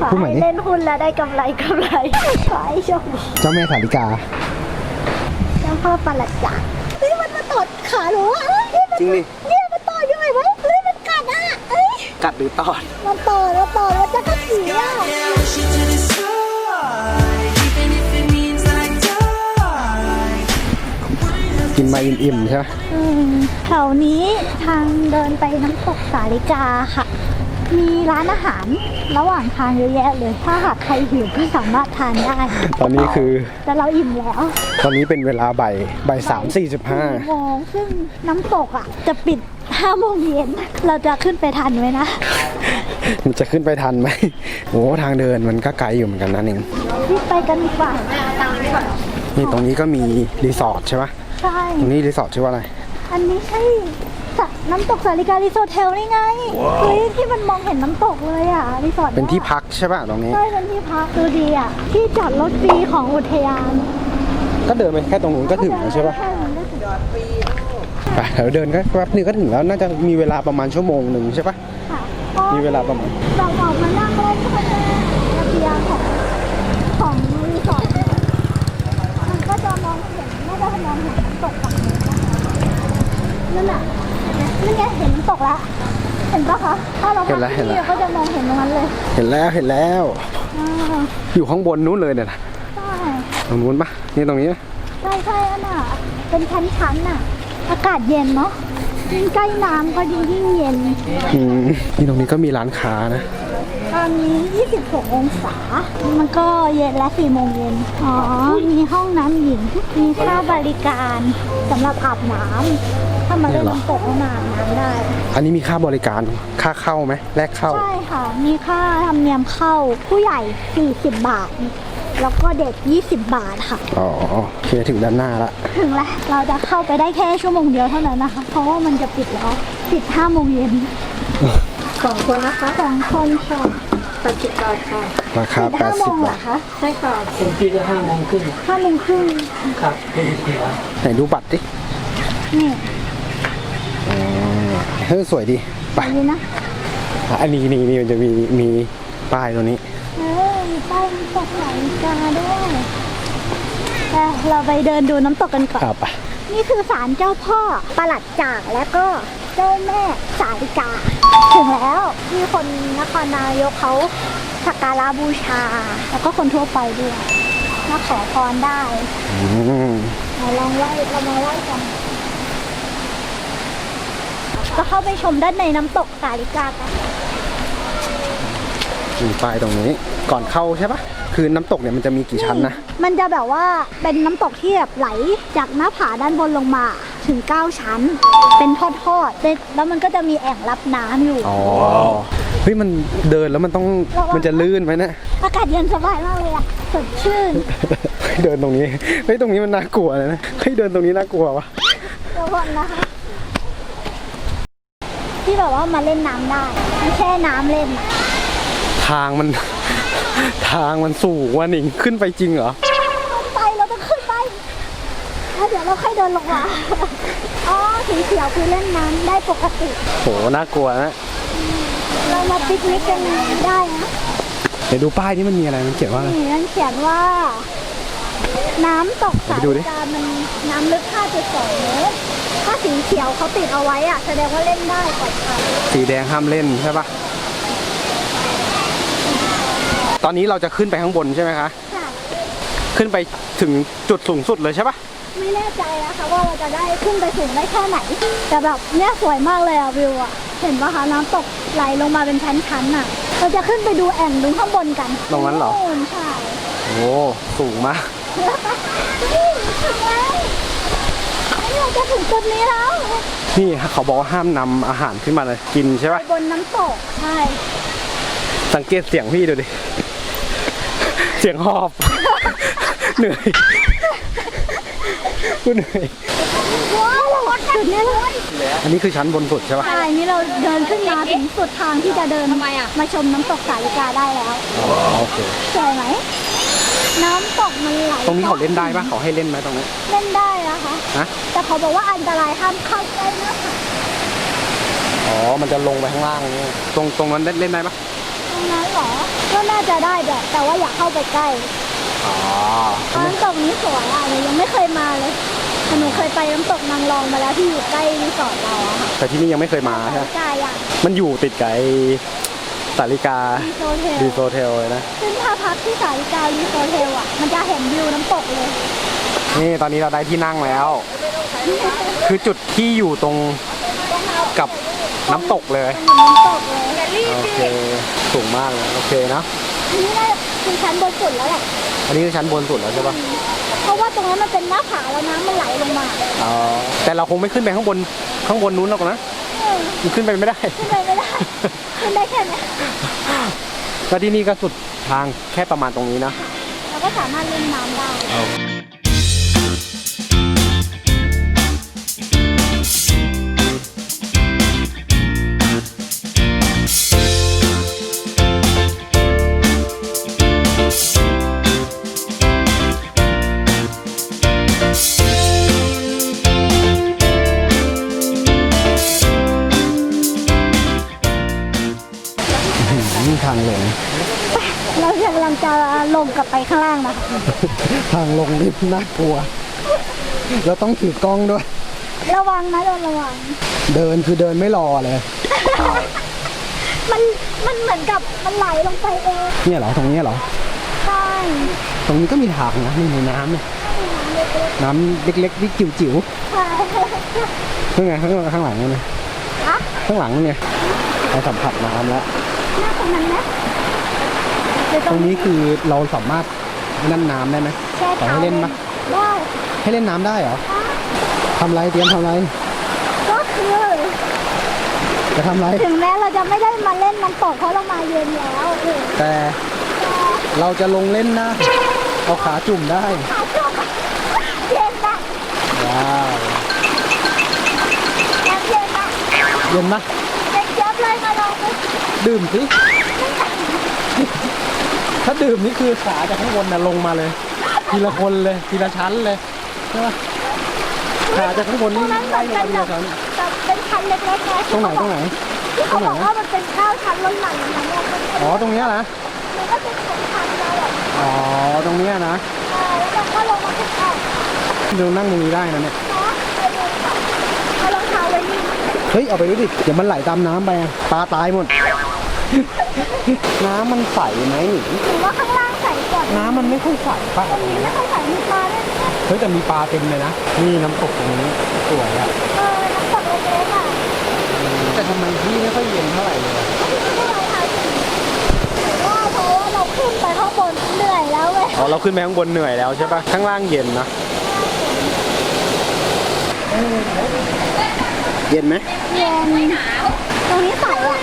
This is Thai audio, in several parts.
ขอพูดใหม่ให้ดิ เล่นหุ้นแล้วได้กำไรกำไร ขอให้โชคดีเจ้าแม่สาริกา เจ้าพ่อประหลัดจักรเฮ้ยมันมาตอดขาหนูอะเอ้ยมันจริงดิ เนี่ยมันตอดยังไงวะเฮ้ยมันกัดอะเอ้ยกัดหรือตอด มันตอดมันตอดมันจะกระสีอะ Yeah, wish you to the side, even if it means I die. กินมาอิ่มๆใช่ไหมอืมแถวนี้ทางเดินไปน้ำตกสาลิกาค่ะ มีร้านอาหารระหว่างทางเยอะแยะเลย ถ้าหากใครหิวก็สามารถทานได้ ตอนนี้คือ แต่เราอิ่มแล้ว ตอนนี้เป็นเวลาบ่ายบ่ายสามสี่สิบห้าโมงซึ่งน้ำตกอะ จะปิด5โมงเย็น เราจะขึ้นไปทันไหมนะ มันจะขึ้นไปทันไหมโอ้ทางเดินมันก็ไกลอยู่เหมือนกันนะนิงรีบไปกันดีกว่านี่ตรงนี้ก็มีรีสอร์ทใช่ปะใช่ ตรงนี้รีสอร์ทชื่อว่าอะไร อันนี้ใช่ สระน้ำตกสาลิการีสอร์ทเทลนี่ไงเฮ้ยที่มันมองเห็นน้ำตกเลยอะรีสอร์ทเป็นที่พักใช่ปะตรงนี้ ใช่เป็นที่พักดูดีอะ ที่จอดรถฟรีของอุทยาน ก็เดินไปแค่ตรงนู้นก็ถึงแล้วใช่ปะแค่นั้นก็ถึงไปเดี๋ยวเดินก็แป๊บนึงก็ถึงแล้วน่าจะมีเวลาประมาณชั่วโมงหนึ่งใช่ปะค่ะมีเวลาประมาณเราออกมานั่งเล่นข้างหน้าระเบียงของของรีสอร์ทเนี่ยมันก็จะมองเห็นน่าจะมองเห็นน้ำตกฝั่งนู้นนะคะนั่นน่ะ นี่ไงเห็นน้ำตกแล้วเห็นปะคะ ถ้าเราพักที่นี่เราก็จะมองเห็นตรงนั้นเลยเห็นแล้วเห็นแล้ว อ่าอยู่ข้างบนนู้นเลยเนี่ยนะใช่ตรงนู้นปะนี่ตรงนี้นะใช่ใช่อันน่ะ เป็นชั้นๆน่ะ อากาศเย็นเนาะยิ่งใกล้น้ำก็ยิ่งยิ่งเย็น อืมนี่ตรงนี้ก็มีร้านค้านะ ตอนนี้ 26 องศา มันก็เย็นและ4โมงเย็น อ๋อ มีห้องน้ำหญิง มีค่าบริการสำหรับอาบน้ำ ถ้ามาเล่นน้ำตกก็มาอาบน้ำได้ อันนี้มีค่าบริการค่าเข้าไหมแลกเข้า ใช่ค่ะ มีค่าธรรมเนียมเข้าผู้ใหญ่ 40 บาท แล้วก็เด็ก 20 บาทค่ะ อ๋อโอเคถึงด้านหน้าละถึงแล้วเราจะเข้าไปได้แค่ชั่วโมงเดียวเท่านั้นนะคะ เพราะว่ามันจะปิดแล้วปิด5โมงเย็นสองคนนะคะสองคนค่ะแปดสิบบาทค่ะราคาปิด5โมง80เหรบาอทคะใช่ค่ะผมที่จะห้าโมงครึ่ง5โมงครึ่งครับเป็นเสียไหนดูบัตรดินี่ เฮ้ยสวยดีไปอันนี้นะอะอันนี้นี่นี่มันจะมีมีป้ายตัวนี้ เออมีป้ายน้ำตกสาลิกาด้วยแต่เราไปเดินดูน้ำตกกันก่อนอ่าไปนี่คือศาลเจ้าพ่อประหลัดจากและก็เจ้าแม่สาลิกา ถึงแล้วมีคนนครนายกเขาสักการะบูชา แล้วก็คนทั่วไปด้วยมาขอพรได้อืม เราลองไหว้เรามาไหว้กัน ก็เข้าไปชมด้านในน้ำตกสาลิกากันมีป้ายตรงนี้ก่อนเข้าใช่ปะคือน้ำตกเนี่ยมันจะมีกี่ชั้นนะ มันจะแบบว่าเป็นน้ำตกที่แบบไหลจากหน้าผาด้านบนลงมาถึง 9 ชั้น เป็นทอดๆแล้วแล้วมันก็จะมีแอ่งรับน้ำอยู่ อ๋อ เฮ้ยมันเดินแล้วมันต้องระวังมันจะลื่นไหมเนะอากาศเย็นสบายมากเลยอะสดชื่นเฮ้ยเดินตรงนี้ เฮ้ยตรงนี้มันน่ากลัวเลยนะ เฮ้ยเดินตรงนี้น่ากลัววะระวังนะคะ ที่แบบว่ามาเล่นน้ำได้ไม่แช่น้ำเล่นอะทางมัน ทางมันสูงว่ะหนิงขึ้นไปจริงเหรอไปเราต้องขึ้นไปแล้วเดี๋ยวเราค่อยเดินลงมาอ๋อสีเขียวคือเล่นน้ำได้ปกติ โหน่ากลัวนะเรามาปิกนิกกันได้นะเดี๋ยวดูป้ายนี่มันมีอะไรมันเขียนว่าอะไร นี่นั่นเขียนว่า น้ำตกสาไปดูดิลิกามันน้ำลึก 5.2 เมตรถ้า สีเขียวเขาติดเอาไว้อะแสดงว่าเล่นได้ปลอดภัยสีแดงห้ามเล่นใช่ปะตอนนี้เราจะขึ้นไปข้างบนใช่ไหมคะ ค่ะ ขึ้นไปถึงจุดสูงสุดเลยใช่ปะไม่แน่ใจนะคะว่าเราจะได้ขึ้นไปสูงได้แค่ไหน แต่แบบเนี่ยสวยมากเลยอะวิวอะเห็นปะคะน้ำตกไหลลงมาเป็นชั้นๆอะเราจะขึ้นไปดูแอ่งดูข้างบนกันตรงนั้นเหรอโใช่ โอ้สูงมากนี่ถึงแล้วนี่เรา จะถึงจุดนี้แล้วนี่เขาบอกว่าห้ามนำอาหารขึ้นมาเลยกินใช่ปะบนน้ำตกใช่สังเกตเสียงพี่ดูดิ เสียงหอบ เหนื่อยกูเหนื่อย ว้าวจุดนี้เลยอันนี้คือชั้นบนสุดใช่ปะใช่นี่เราเดินขึ้นมาถึงสุดทางที่จะเดินมาชมน้ำตกสาลิกาได้แล้ว อ๋อโอเค สวยไหม น้ำตกมันไหลตรงนี้เขาเล่นได้ปะเขาให้เล่นไหมตรงนี้ เล่นได้นะคะฮะ แต่เขาบอกว่าอันตรายห้ามเข้าใกล้นะคะอ๋อ มันจะลงไปข้างล่างนี่ตรงตรงนั้นเล่นเล่นได้ปะตรงนั้นเหรอก็น่าจะได้แบบแต่ว่าอย่าเข้าไปใกล้อ๋อเพราะน้ำตกนี้สวยอะหนูยังไม่เคยมาเลยแต่หนูเคยไปน้ำตกนางรองมาแล้วที่อยู่ใกล้รีสอร์ทเราอะค่ะแต่ที่นี่ยังไม่เคยมาใช่ไหมกายอะมันอยู่ติดกับไอ้ สาริการีโซเทลรีโซเทลเลยนะ ซึ่งถ้าพักที่สาริการีโซเทลอะ มันจะเห็นวิวน้ำตกเลย นี่ตอนนี้เราได้ที่นั่งแล้ว คือจุดที่อยู่ตรงกับน้ำตกเลยตรงน้ำตกเลยโอเคสูงมากเลยโอเคนะอันนี้น่าจะคือชั้นบนสุดแล้วแหละ อันนี้คือชั้นบนสุดแล้วใช่ปะเพราะว่าตรงนั้นมันเป็นหน้าผาแล้วน้ำมันไหลลงมาอ๋อแต่เราคงไม่ขึ้นไปข้างบนข้างบนนู้นหรอกนะเออมันขึ้นไปไม่ได้ ขึ้นไปไม่ได้ ขึ้นได้แค่เนี้ยแล้วที่นี่ก็สุดทางแค่ประมาณตรงนี้นะ เราก็สามารถเล่นน้ำได้ ทางลง เรากำลังจะลงกลับไปข้างล่างนะคะทางลงนี่น่ากลัวแล้วต้องถือกล้องด้วย ระวังนะโดนระวัง เดินคือเดินไม่รอเลย มันมันเหมือนกับมันไหลลงไปเองเนี่ยเหรอตรงนี้เหรอ ใช่ตรงนี้ก็มีทางนะนี่มีน้ำเนี่ยน้ำเล็กๆที่จิ๋วใช่ๆข้างไงข้างข้างหลังนี่นะฮะข้างหลังนี่ไงเราสัมผัสน้ำแล้วหน้าต รงนั้นไหมหรือตรงนี้คือเราสามารถนั่นน้ำได้ไหมแช่ขอเท้าให้เล่นปะได้ให้เล่นน้ำได้เหรอทำไรเตรียมทำไรก็คือ จะทำไรถึงแม้เราจะไม่ได้มาเล่นมันำตกเพราะเรามาเย็นแล้วเออแต่เราจะลงเล่นนะเอาขาจุ่มได้ขาจบเย็นนะว้าวน้ำเย็นนะเย็นปะ ดูดื่มสิ ถ้าดื่มนี่คือขาจากข้างบนน่ะลงมาเลย ทีละคนเลย ทีละชั้นเลยใช่ปะขาจากข้างบนตรนี่งนั้นเหไล่มือนลกังนมาแบบทีละชั้น แบบเป็นชั้นเล็กๆนะตรงไหนตรงไหน ที่เขาบอกว่ามันเป็นข้าวชั้นล้นหลั่นอย่างนั้นเนี่ยมันอ๋อตรงเนี้ยนะ มันก็เป็นชั้นชั้นแล้วแบบอ๋อตรงเนี้ยนะเออแล้วมันก็ลงมาถึงอะดูนั่งตรงนี้ได้นะเนี่ยนะไปดูก่อนเอารองเท้าไว้นี่เฮ้ย เอาไปดูดิเดี๋ยวมันไหลตามน้ำไปอะปลาตายหมด น้ำมันใสไหมหนิหรือว่าข้างล่างใส่ก่อนน้ำมันไม่ค่อยใสป่ะตรงนี้ไม่ค่อยใส่มีปลาด้วยนะเฮ้ยแต่มีปลาเต็มเลยนะนี่น้ำตกตรงนี้สวยอะเออน้ำตกเล็กๆอะแต่ทำไมที่ไม่ค่อยเย็นเท่าไหร่เลยอะพวกเราทำถึงว่าเพราะว่าเราขึ้นไปข้างบนเหนื่อยแล้วเว้ยอ๋อเราขึ้นไปข้างบนเหนื่อยแล้วใช่ปะข้างล่างเย็นนะเย็นไหม เย็นตรงนี้ใสอะ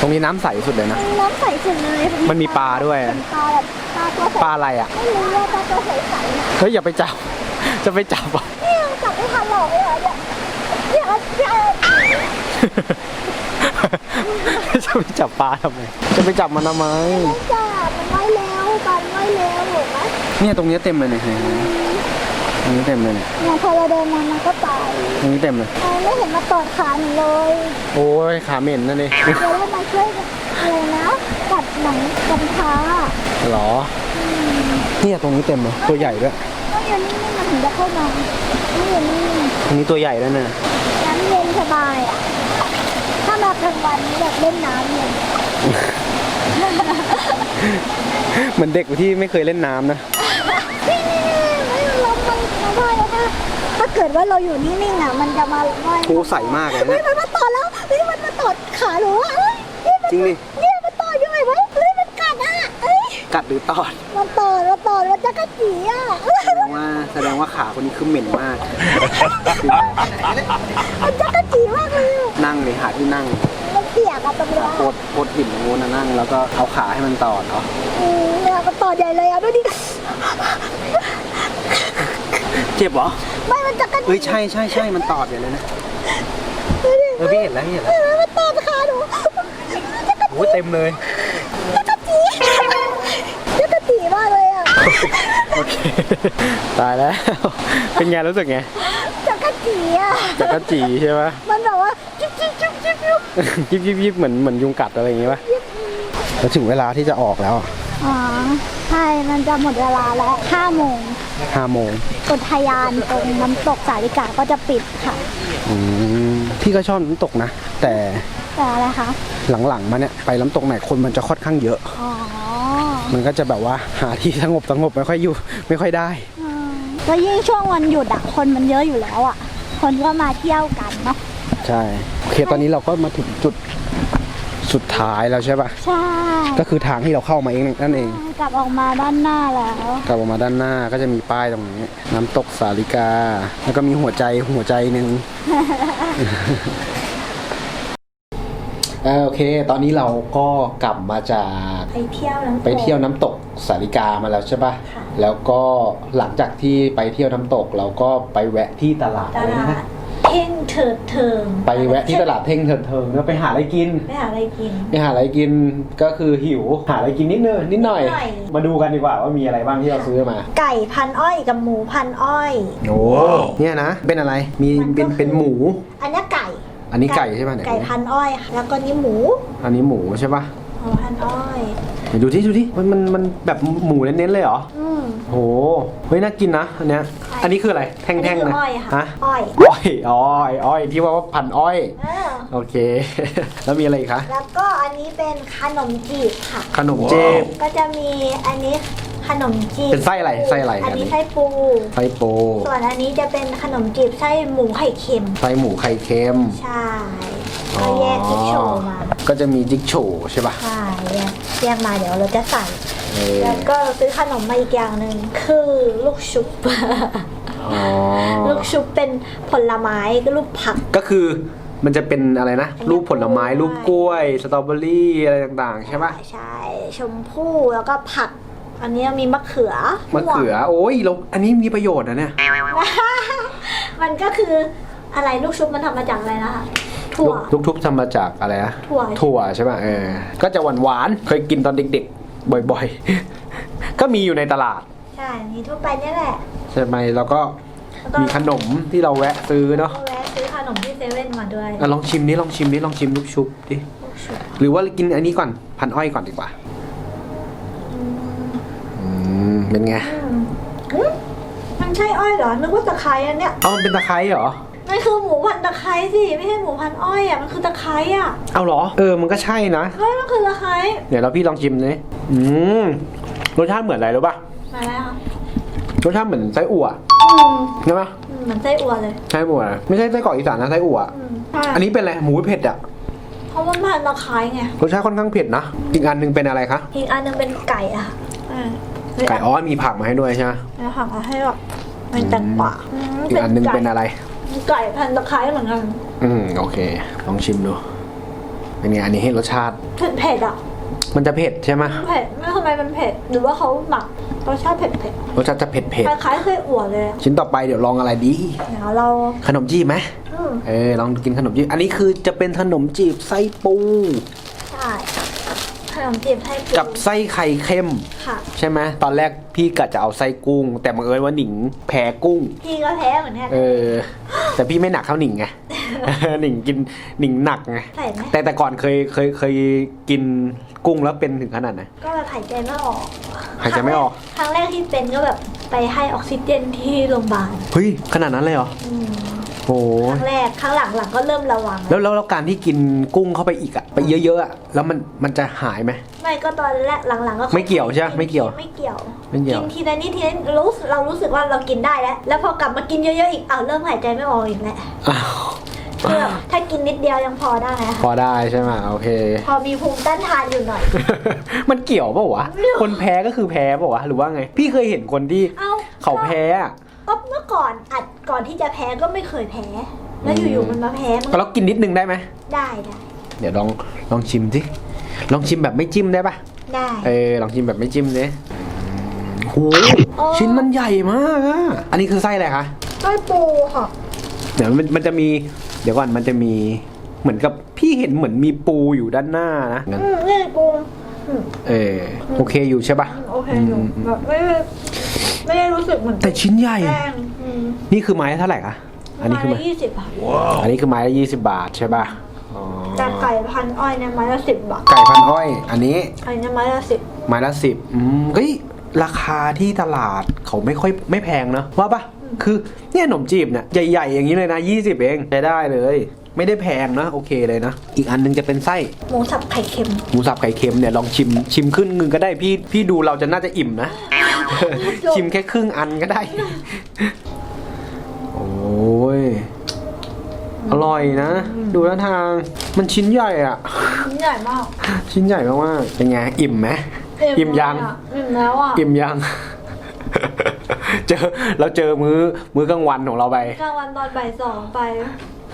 ตรงนี้น้ำใสสุดเลยนะ น้ำใสสุดเลยมันมีปลาด้วย เป็นปลาแบบปลาตัวใสปลาอะไรอะ ไม่รู้ว่าปลาตัวใสๆนะเฮ้ยอย่าไปจับ จะไปจับอะนี่ยังจับไม่ทันหรอกเลยเหรอเนี่ยเนี่ยเนี่ยจะไปจับปลาทำไม จะไปจับมันทำไม จับมันไม่เร็วกันไม่เร็วถูกไหมเนี่ยตรงเนี้ยเต็มเลยเนี่ยเห็นไหม ตรงนี้เต็มเลยเนี่ยเนี่ยพอเราเดินมามันก็ไปตรงนี้เต็มเลยเราไม่เห็นมาตอดขาหนูเลยโอ้ยขาเหม็นนั่นเองเดี๋ยวเรามาช่วยอะไรนะกัดหนังกัดขาหรอเนี่ยตรงนี้เต็มเลยตัวใหญ่ด้วยต้องอยู่นิ่งๆมันถึงจะเข้ามาต้องอยู่นิ่งตรงนี้ตัวใหญ่ด้วยเนี่ยๆน้ำเย็นสบายอะถ้ามากลางวันนี่แบบเล่นน้ำเนี่ยเหมือนเด็กที่ไม่เคยเล่นน้ำนะ นี่ๆไม่ลงมันมาว่ายแล้วนะถ้า เกิดว่าเราอยู่นิ่งๆอะมันจะมาว่ายโอ้ใสมากเลยเฮ้ยเนี่ยมันมาตอดแล้วเฮ้ยมันมาตอดขาหนูอะเฮ้ยนี่มันจริงดิเนี่ยมันตอดอยู่ไหนวะเฮ้ยมันกัดอะเฮ้ยกัดหรือตอดมันตอดมันตอดมันจะกระจีอะแสดงว่าแสดงว่าขาคนนี้คือเหม็นมาก มันจะกระจีมากเลยอะนั่งเลยหาที่นั่งมันเปียกอะตรงเนี้ยโคตรโคตรหินตรงนู้นนะนั่ง แล้วก็เอาขาให้มันตอดเนาะ อืมเนี่ยมันตอดใหญ่เลยอะดูดิ เจ็บเหรอไม่มันจะกระจีเอ้ยใช่ใช่ใช่มันตอดอย่างเลยนะดูดิเออพี่เห็นแล้วพี่เห็นแล้วเห็นไหมมันตอดขาหนูจะกระโอ้ยเต็มเลยจะกระจีจะกระจีมากเลยอะโอเคตายแล้ว เป็นไงรู้สึกไงจะกระจีอะจักรจีใช่ปะมันแบบว่าจุ๊บจุ๊บจุ๊บจุ๊บจุ๊บยิบยิบยิบเหมือนเหมือนยุงกัดอะไรอย่างงี้ปะยิบแล้วถึงเวลาที่จะออกแล้วอ๋อใช่มันจะหมดเวลาแล้วห้าโมง ห้าโมงอุทยานตรงน้ำตกสาลิกาก็จะปิดค่ะ อืมพี่ก็ชอบน้ำตกนะ แต่แต่อะไรคะหลังๆมาเนี่ยไปน้ำตกไหนคนมันจะค่อนข้างเยอะ อ๋อมันก็จะแบบว่าหาที่สงบสงบไม่ค่อยอยู่ ไม่ค่อยได้ อืมแล้วยิ่งช่วงวันหยุดอะคนมันเยอะอยู่แล้วอะคนก็มาเที่ยวกันเนาะใช่โอเคตอนนี้เราก็มาถึงจุด สุดท้ายแล้วใช่ปะใช่ก็คือทางที่เราเข้ามาเองนั่นเอง กลับออกมาด้านหน้าแล้ว กลับออกมาด้านหน้าก็จะมีป้ายตรงนี้ น้ำตกสาลิกา แล้วก็มีหัวใจหัวใจหนึ่งเออโอเค ตอนนี้เราก็กลับมาจากไปเที่ยวน้ำตกไปเที่ยวน้ำตกสาลิกามาแล้วใช่ปะค่ะ แล้วก็หลังจากที่ไปเที่ยวน้ำตกเราก็ไปแวะที่ตลาดตอะไรลานะด เพ่งเถิดเทิงไปแวะที่ตลาดเท่งเถิดเทิงแล้วไปหาอะไรกิน ไปหาอะไรกิน ไปหาอะไรกินก็คือหิว หาอะไรกินนิดนึงนิดหน่อย นิดหน่อย มาดูกันดีกว่าว่ามีอะไรบ้างที่เราซื้อมา ไก่พันอ้อยกับหมูพันอ้อย โอ้เนี่ยนะ เป็นอะไร มีมันก็เป็นคือ เป็นหมู อันนี้ไก่อันนี้ไก่ใช่ไหมเนี่ย ไก่พันอ้อยค่ะแล้วก็นี่หมูอันนี้หมูใช่ปะหมูพันอ้อยเดี๋ยวดูที่ดูที่มันมันมันแบบหมูเน้นๆเลยเหรออืม โหเฮ้ยน่ากินนะอันเนี้ยอันนี้คืออะไรแท่งอันๆนี้นะคืออ้อยค่ะฮะอ้อยอ้อยอ๋อไอ้อ้อยที่ว่าว่าพันอ้อยเออโอเค แล้วมีอะไรอีกคะแล้วก็อันนี้เป็นขนมจีบค่ะ ขนมเจฟก็จะมีอันนี้ขนมจีบเป็นไส้อะไรไส้อะไรอันอันนี้นี้ไส้ปูไส้โปส่วนอันนี้จะเป็นขนมจีบไส้หมูไข่เค็มไส้หมูไข่เค็มใช่ ก็แยกจิ๊กโชว์มาก็จะมีจิ๊กโฉใช่ปะ ใช่แยกแยกมาเดี๋ยวเราจะใส่เออ แล้วก็ซื้อขนมมาอีกอย่างหนึ่งคือลูกชุบ อ๋อ ลูกชุบเป็นผลไม้ก็ลูกผัก ก็คือมันจะเป็นอะไรนะ รูปผลไม้ รูปกล้วย สตรอเบอรี่อะไรต่างๆ ใช่ปะใช่ชมพู่แล้วก็ผัก อันนี้มีมะเขือมะเขือ โอ้ยเราอันนี้มีประโยชน์นะเนี่ยมันก็คืออะไรลูกชุบมันทำมาจากอะไรนะคะ ถั่วลูกลูกทุบทำมาจากอะไรนะถั่ว ถั่วใช่ป่ะเออก็จะหวานหวานๆเคยกินตอนเด็กๆ บ่อยๆ ก็มีอยู่ในตลาด ใช่นี่ทั่วไปเนี่ยแหละ ใช่ไหมแล้วก็แล้วก็ มีขนมที่เราแวะซื้อเนาะก็แวะซื้อขนมที่เซเว่นมาด้วยอะลองชิมนี้ลองชิมนี้ลองชิมลูกชุบดิลูกชุบหรือว่ากินอันนี้ก่อนพันอ้อยก่อนดีกว่าอืมเป็นไงอืมอืมมันใช่อ้อยเหรอ นึกว่าตะไคร้อันเนี้ยเอามันเป็นตะไคร้เหรอ มันคือหมูพันตะไคร้สิ ไม่ใช่หมูพันอ้อยอะ มันคือตะไคร้อะเอาเหรอ เออ มันก็ใช่นะ เฮ้ยมันคือตะไคร้เดี๋ยวเราพี่ลองชิมเลยอืม รสชาติเหมือนอะไรรู้ป่ะ มาแล้วค่ะรสชาติเหมือนไส้อั่วอืมใช่ปะอืมเหมือนไส้อั่วเลย ไส้อั่วนะไม่ใช่ไส้กรอกอีสานนะไส้อั่ว อืมใช่อันนี้เป็นอะไร หมูเผ็ดอะเพราะว่ามันพันตะไคร้ไง รสชาติค่อนข้างเผ็ดนะ อีกอันหนึงเป็นอะไรคะ อีกอันหนึงเป็นไก่อะอืมไก่อ๋อมีผักมาให้ด้วยใช่ไหมแล้วหักมาให้แบบเป็นแตงกวาอีกอันหนึงเป็นอะไร ไก่พันตะไคร้เหมือนกันอืมโอเค ลองชิมดูเป็นไงอันนี้ให้รสชาติ เผ็ดเผ็ดๆอะ มันจะเผ็ดใช่ไหมเผ็ดไม่ทำไมมันเผ็ด หรือว่าเขาหมักรสชาติเผ็ดเผ็ดรสชาติจะเผ็ดเผ็ดคล้ายๆไส้อั่วเลยอะชิ้นต่อไปเดี๋ยวลองอะไรดีเดี๋ยวเรา ขนมจีบไหมอืม เออลองกินขนมจีบอันนี้คือจะเป็นขนมจีบไส้ปูใช่ ขนมจีบไส้ปูกับไส้ไข่เค็ม ค่ะ ใช่ไหมตอนแรกพี่กะจะเอาไส้กุ้ง แต่บังเอิญว่าหนิงแพ้กุ้ง พี่ก็แพ้เหมือนกัน เออ แต่พี่ไม่หนักเท่าหนิงไง หนิงกินหนิงหนักไงใส่ไหม แต่แต่ก่อนเคยเคยเคยกินกุ้งแล้วเป็นถึงขนาดไหน ก็แบบหายใจไม่ออกหายใจไม่ออก ครั้งแรกที่เป็นก็แบบไปให้ออกซิเจนที่โรงพยาบาลเฮ้ยขนาดนั้นเลยเหรอ อืม โอ้ครั้งแรกครั้งหลังหลังก็เริ่มระวัง แล้วแล้วแล้วการที่กินกุ้งเข้าไปอีกอะไปเยอะๆอะแล้วมันมันจะหายไหม ไม่ก็ตอนแรกหลังๆก็ไม่เกี่ยวใช่ไหมไม่เกี่ยวไม่เกี่ยว ไม่เกี่ยว กินทีละนิดทีละนิดรู้สึกเรารู้สึกว่าเรากินได้แล้ว แล้วพอกลับมากินเยอะๆอีกอ้าวเริ่มหายใจไม่ออกอีกแล้วอ้าวคือแบบถ้ากินนิดเดียวยังพอได้อะพอได้ใช่ไหมโอเค พอมีภูมิต้านทานอยู่หน่อย มันเกี่ยวเปล่าวะ คนแพ้ก็คือแพ้เปล่าวะหรือว่าไง พี่เคยเห็นคนที่เอ้า เขาแพ้อะ ก็เมื่อก่อนอัดก่อนที่จะแพ้ก็ไม่เคยแพ้ แล้วอยู่ๆมันมาแพ้มันก็แล้วกินนิดนึงได้ไหม ได้ได้เดี๋ยวลองลองชิมสิลองชิมแบบไม่จิ้มได้ปะได้เออลองชิมแบบไม่จิ้มดิโหโอ้ชิ้นมันใหญ่มากอะอันนี้คือไส้อะไรคะไส้ปูค่ะเดี๋ยวมันมันจะมี เดี๋ยวก่อนมันจะมีเหมือนกับพี่เห็นเหมือนมีปูอยู่ด้านหน้านะงั้นอืมนี่ปูอืมเออโอเคอยู่ใช่ปะ โอเคอยู่แบบไม่ ได้ไม่ได้รู้สึกเหมือนแต่ชิ้นใหญ่ แป้งอืมนี่คือไม้ละเท่าไหร่คะอันนี้คือไม้ไม้ละยี่สิบค่ะอันนี้คือไม้ละยี่สิบบาทใช่ปะอ๋อแต่ไก่พันอ้อยเนี่ยไม้ละสิบบาทไก่พันอ้อย อันนี้ไก่เนี่ยไม้ละสิบไม้ละสิบอืมเฮ้ยราคาที่ตลาดเขาไม่ค่อยไม่แพงเนอะว่าปะคือเนี่ยขนมจีบเนี่ยใหญ่ๆอย่างนี้เลยนะยี่สิบเองใช้ได้เลย ไม่ได้แพงนะโอเคเลยนะ อีกอันนึงจะเป็นไส้ หมูสับไข่เค็มหมูสับไข่เค็มเนี่ยลองชิมชิมครึ่งนึงก็ได้พี่พี่ดูเราจะน่าจะอิ่มนะ ชิมแค่ครึ่งอันก็ได้ โอ้ย อร่อยนะ ดูแล้วทาง มันชิ้นใหญ่อะใหญ่มาก ชิ้นใหญ่มากๆเป็นไง อิ่มไหม อิ่มยังเลยอะอิ่มแล้วอะ อิ่มยังเจอเราเจอมื้อมื้อกลางวันของเราไปกลางวันตอนบ่ายสองไป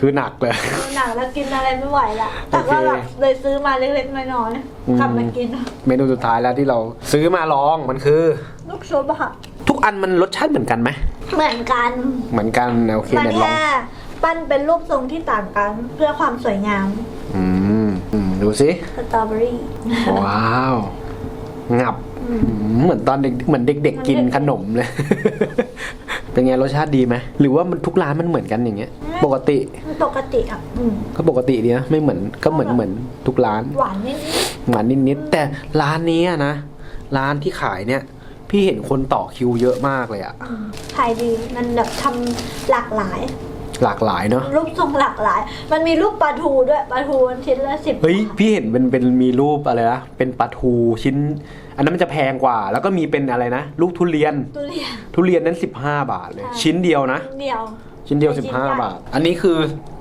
คือหนักเลย ดูหนังแล้วกินอะไรไม่ไหวละแต่ก็แบบเลยซื้อมาเล็กๆน้อยอืม ๆกลับมากิน เมนูสุดท้ายแล้วที่เราซื้อมาลองมันคือ ลูกชุบอะค่ะ ทุกอันมันรสชาติเหมือนกันไหมเหมือนกัน เหมือนกันโอเคมันเนี่ยลองแค่ปั้นเป็นรูปทรงที่ต่างกัน เพื่อความสวยงามอืมอืมดูสิสตรอเบอรี่ ว้าวงับอืม เหมือนตอนเด็กเหมือนเด็ก ๆ กินขนมเลย เป็นไงรสชาติดีไหมหรือว่ามันทุกร้านมันเหมือนกันอย่างเงี้ย ปกติปกติอะอืมก็ปกติดีนะไม่เหมือนก็เหมือนเหมือนทุกร้าน หวานนิดหวานนิดๆแต่ร้านนี้อะนะร้านที่ขายเนี่ย พี่เห็นคนต่อคิวเยอะมากเลยอะๆอืมขายดีมันแบบทำหลากหลาย หลากหลายเนาะรูปทรงหลากหลาย มันมีรูปปลาทูด้วยปลาทูมันชิ้นละสิบเฮ้ยพี่เห็นเป็นเป็นมีรูปอะไรนะเป็นปลาทูชิ้น อันนั้นมันจะแพงกว่า แล้วก็มีเป็นอะไรนะลูกทุเรียนทุเรียน ทุเรียนนั้น 15 บาทเลย ใช่ ชิ้นเดียวนะ เดียว ชิ้นเดียว ชิ้นใหญ่ 15 บาท อันนี้คือ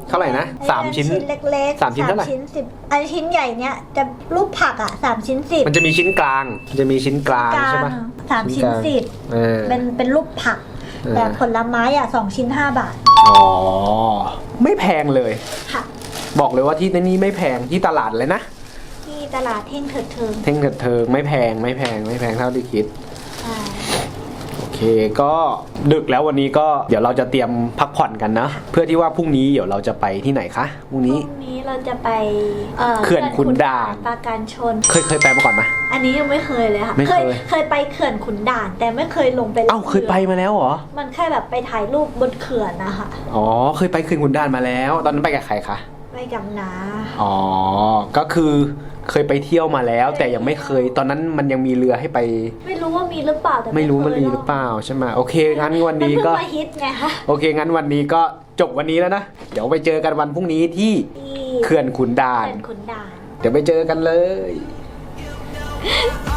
เท่าไหร่นะสามชิ้น ชิ้นเล็กๆสามชิ้นเท่าไหร่ ชิ้นสิบอันชิ้นใหญ่เนี้ยจะรูปผักอะสามชิ้นสิบมันจะมีชิ้นกลางมันจะมีชิ้นกลางกลางใช่ไหมสามชิ้นกลางสิบเออเป็นเป็นรูปผักเออ แต่ผลไม้อะสองชิ้นห้าบาท อ๋อ ไม่แพงเลย ค่ะ บอกเลยว่าที่นี่ไม่แพงที่ตลาดเลยนะ ที่ตลาดเท่งเถิดเทิง เท่งเถิดเทิงไม่แพงไม่แพงไม่แพงเท่าที่คิดใช่โอเค ก็ดึกแล้ววันนี้ก็เดี๋ยวเราจะเตรียมพักผ่อนกันนะ เพื่อที่ว่าพรุ่งนี้เดี๋ยวเราจะไปที่ไหนคะพรุ่งพนี้รุ่งนี้เราจะไปเอ่อเขื่อนขุนด่าน ปราการชน เคยเคยไปมาก่อนไหม อันนี้ยังไม่เคยเลยค่ะไม่เคย เคยไปเขื่อนขุนด่าน แต่ไม่เคยลงไปล่นเอ้าเคยไปมาแล้วเหรอ มันแค่แบบไปถ่ายรูปบนเขื่อนนะคะอ๋อเคยไปคืนคุณด่านมาแล้ว ตอนนั้นไปกับใครคะ ไปกับน้าอ๋อ ก็คือเคยไปเที่ยวมาแล้ว แต่ยังไม่เคย ตอนนั้นมันยังมีเรือให้ไป ไม่รู้ว่ามีหรือเปล่าแต่ไม่รู้มันเคยมีหรือเปล่าใช่ไหมโอเคงั้นวันมันนี้เพิ่งก็มาฮิตไงคะโอเคงั้นวันนี้ก็จบวันนี้แล้วนะ เดี๋ยวไปเจอกันวันพรุ่งนี้ที่ที่เขื่อนขุนด่าน เขื่อนขุนด่าน เดี๋ยวไปเจอกันเลย I